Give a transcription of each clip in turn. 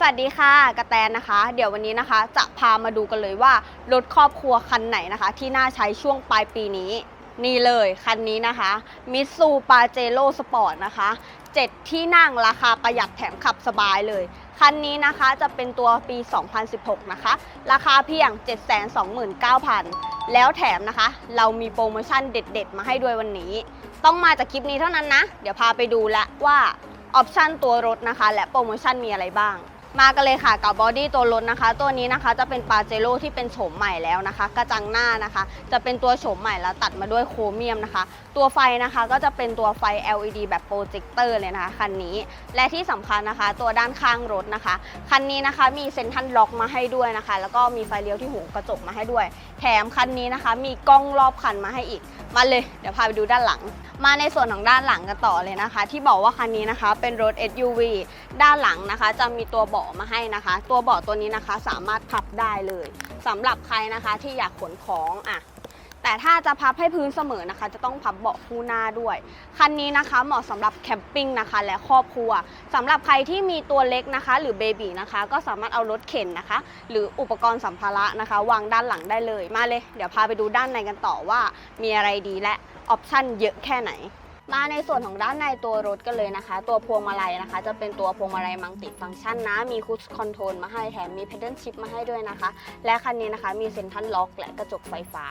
สวัสดีค่ะกระแตนนะคะ เดี๋ยววันนี้นะคะ จะพามาดูกันเลยว่ารถครอบครัวคันไหนนะคะ ที่น่าใช้ช่วงปลายปีนี้ นี่เลยคันนี้นะคะมิตซูปาเจโ o สปอร์ตนะคะ7 ที่นั่งราคาประหยัดแถมขับสบายเลย คันนี้นะคะจะเป็นตัวปี 2016 นะคะ ราคาเพียง 729,000 แล้วแถมนะคะ เรามีโปรโมชั่นเด็ด ๆ มาให้ด้วยวันนี้ ต้องมาจากคลิปนี้เท่านั้นนะ เดี๋ยวพาไปดูละว่าออปชั่นตัวรถนะคะ และโปรโมชั่นมีอะไรบ้าง มากันเลยค่ะกับบอดี้ตัวรถนะคะ ตัวนี้นะคะจะเป็นปาเจโร่ที่เป็นโฉมใหม่แล้วนะคะ กระจังหน้านะคะ จะเป็นตัวโฉมใหม่แล้วตัดมาด้วยโครเมียมนะคะ ตัวไฟนะคะก็จะเป็นตัวไฟ LED แบบโปรเจคเตอร์เลยนะคะคันนี้ และที่สำคัญนะคะ ตัวด้านข้างรถนะคะ คันนี้นะคะมีเซ็นทรัลล็อกมาให้ด้วยนะคะ แล้วก็มีไฟเลี้ยวที่หูกระจกมาให้ด้วย แถมคันนี้นะคะ มีกล้องรอบคันมาให้อีกมาเลย เดี๋ยวพาไปดูด้านหลัง มาในส่วนของด้านหลังกันต่อเลยนะคะ ที่บอกว่าคันนี้นะคะ เป็นรถ SUV ด้านหลังนะคะ จะมีตัวเบาะมาให้นะคะ ตัวเบาะตัวนี้นะคะ สามารถพับได้เลยสำหรับใครนะคะที่อยากขนของอะ แต่ถ้าจะพับให้พื้นเสมอนะคะ จะต้องพับเบาะคู่หน้าด้วย คันนี้นะคะเหมาะสำหรับแคมปิ้งนะคะ และครอบครัวสำหรับใครที่มีตัวเล็กนะคะ หรือเบบีนะคะ ก็สามารถเอารถเข็นนะคะ หรืออุปกรณ์สัมภาระนะคะ วางด้านหลังได้เลยมาเลย เดี๋ยวพาไปดูด้านในกันต่อว่า มีอะไรดีและออปชั่นเยอะแค่ไหน มาในส่วนของด้านในตัวรถกันเลยนะคะ ตัวพวงมาลัยนะคะ จะเป็นตัวพวงมาลัยมังติฟังก์ชันนะ มีคู i คอนโทรลมาให้แถมมีเพด a l ชิพมาให้ด้วยนะคะ และคันนี้นะคะมีเซ็นทรัลล็อกและกระจกไฟฟ้า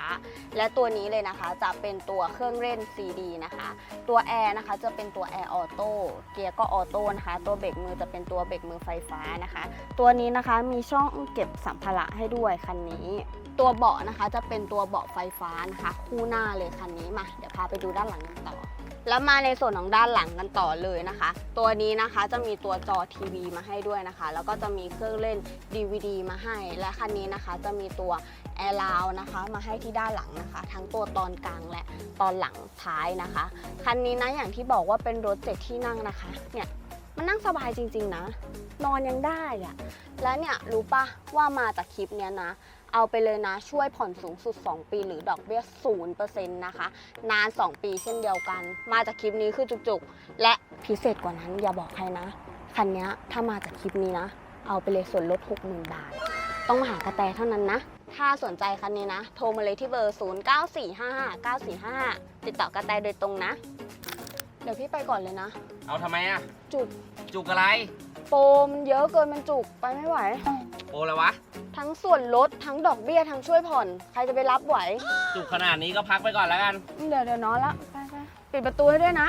และตัวนี้เลยนะคะจะเป็นตัวเครื่องเล่น CD นะคะ ตัวแอร์นะคะจะเป็นตัวแอร์ออโต้เกียร์ก็ออโต้นะคะ ตัวเบรกมือจะเป็นตัวเบรกมือไฟฟ้านะคะ ตัวนี้นะคะมีช่องเก็บสัมภาระให้ด้วยคันนี้ตัวเบาะนะคะจะเป็นตัวเบาะไฟฟ้านะคะ คู่หน้าเลยคันนี้มา เดี๋ยวพาไปดูด้านหลังกันต่อ แล้วมาในส่วนของด้านหลังกันต่อเลยนะคะ ตัวนี้นะคะจะมีตัวจอทีวีมาให้ด้วยนะคะ แล้วก็จะมีเครื่องเล่น DVD มาให้ และคันนี้นะคะจะมีตัวแอร์ลาวนะคะมาให้ที่ด้านหลังนะคะ ทั้งตัวตอนกลางและตอนหลังท้ายนะคะ คันนี้นะอย่างที่บอกว่าเป็นรถเจ็ดที่นั่งนะคะ เนี่ยมันนั่งสบายจริง ๆ นะ นอนยังได้อะและเนี่ยรู้ปะว่ามาจากคลิปเนี้ยนะ เอาไปเลยนะช่วยผ่อนสูงสุด 2 ปีหรือดอกเบี้ย0%นะคะ นาน 2 ปีเช่นเดียวกัน มาจากคลิปนี้คือจุกๆ และพิเศษกว่านั้นอย่าบอกใครนะ คันนี้ถ้ามาจากคลิปนี้นะ เอาไปเลยส่วนลด 60,000 บาท ต้องมาหากระแตเท่านั้นนะ ถ้าสนใจคันนี้นะ โทรมาเลยที่เบอร์ 09455945ติดต่อกระแตโดยตรงนะ เดี๋ยวพี่ไปก่อนเลยนะ เอาทำไมอะจุกจุกอะไร โปรมันเยอะเกินมันจุกไปไม่ไหวโออะไรวะ ทั้งส่วนลดทั้งดอกเบี้ยทั้งช่วยผ่อน ใครจะไปรับไหว จุกขนาดนี้ก็พักไปก่อนแล้วกัน เดี๋ยวเดี๋ยวนอนละไปไปปิดประตูให้ด้วยนะ